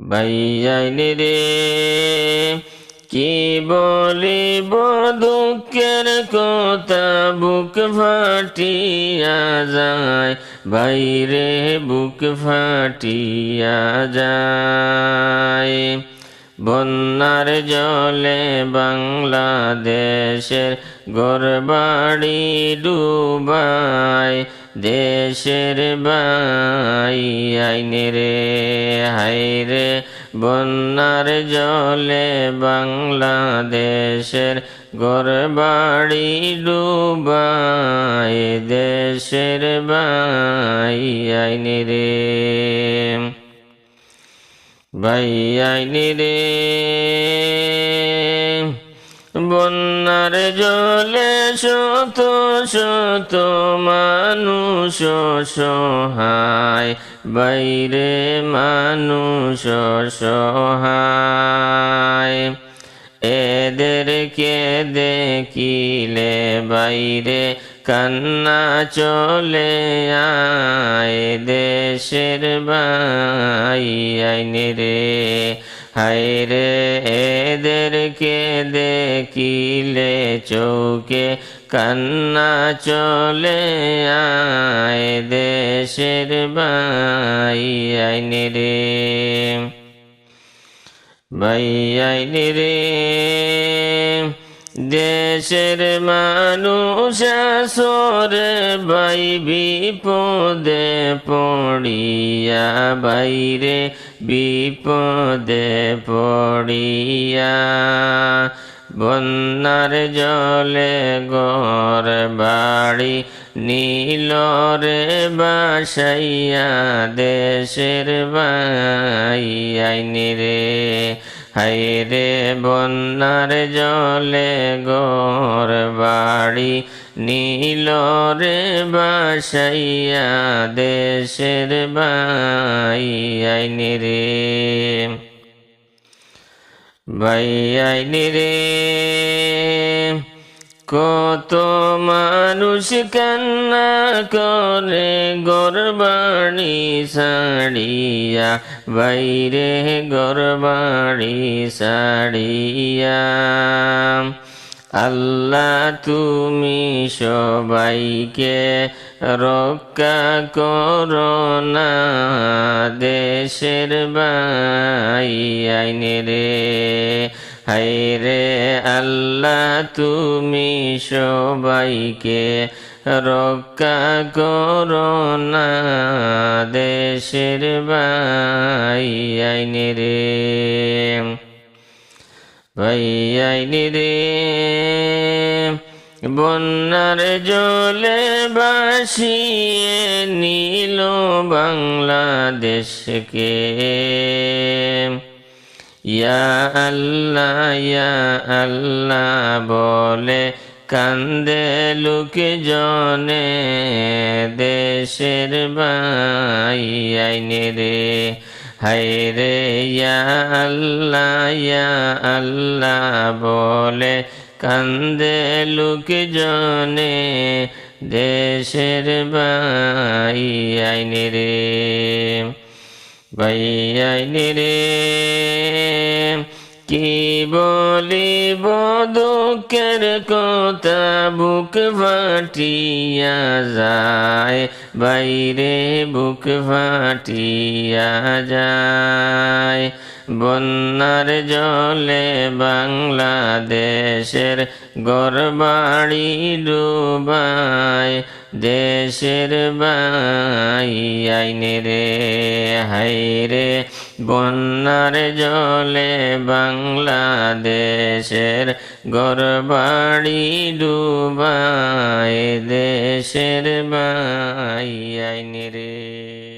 বাইয়াইনি রে কি বলিব দুঃখের কথা? বুক ফাটিয়া যায় বাইরে বুক ফাটিয়া যায়। বন্যার জলে বাংলাদেশের গরবাড়ি ডুবায়, দেশের বাই আইনে রে হাইরে বন্যার জলে বাংলাদেশের গরবাড়ি ডুবায়, দেশের বাই আইনে রে। ভাই আইনি রে। বন্যার জলে শত শত মানুষ সহায় বাইরে মানুষ সহায় এদেরকে দেখিলে বাইরে কান্না চলে আয় দেশের বাই আইনে রে হায় রে এদেরকে দেখিলে চৌকে কান্না চলে আয় দেশের বাই আইনে রে বাই আইনে রে। দেশের মানুষ সরে বাই বিপদে পড়িয়া, বাইরে বিপদে পড়িয়া। বন্যার জলে গর বাড়ি নীলরে বাসাইয়া দেশের বাই আইনি রে। হাইরে বন্যার জলে গর বাড়ি, নীলরে বাসাইয়া দেশের বাই আইনি রে। বাই আইনি রে। কত মানুষ কান্না করে গরবাড়ি সাড়িয়া বাইরে গরবাড়ি সাড়িয়া আল্লাহ তুমি সবাইকে রক্ষা করো না, দেশের বাই আইনে রে হাইরে আল্লাহ, তুমি সবাইকে রক্ষা করো না। দেশের বাই আইনে রে, ভাই আইনি রে। বন্যার জলে বাসিয়ে নীল বাংলাদেশকে। ইয়া আল্লাহ ইয়া আল্লাহ বলে কান্দে লোকে জনে দেশের বাই আইনে রে। হায় রে, ইয়া আল্লাহ ইয়া আল্লাহ বলে কান্দে লোক জনে দেশের বাই আইনে রে। বাই আইনে রে কি বলিব দুঃখের কথা? বুক ফাটিয়া যায় বাইরে বুক ফাটিয়া যায়। বন্যার জলে বাংলাদেশের গরবাড়ি ডুবায়, দেশের বাই আইনে রে হাইরে বন্যার জলে বাংলাদেশের গরবাড়ি ডুবায়, দেশের বাই আইনে রে।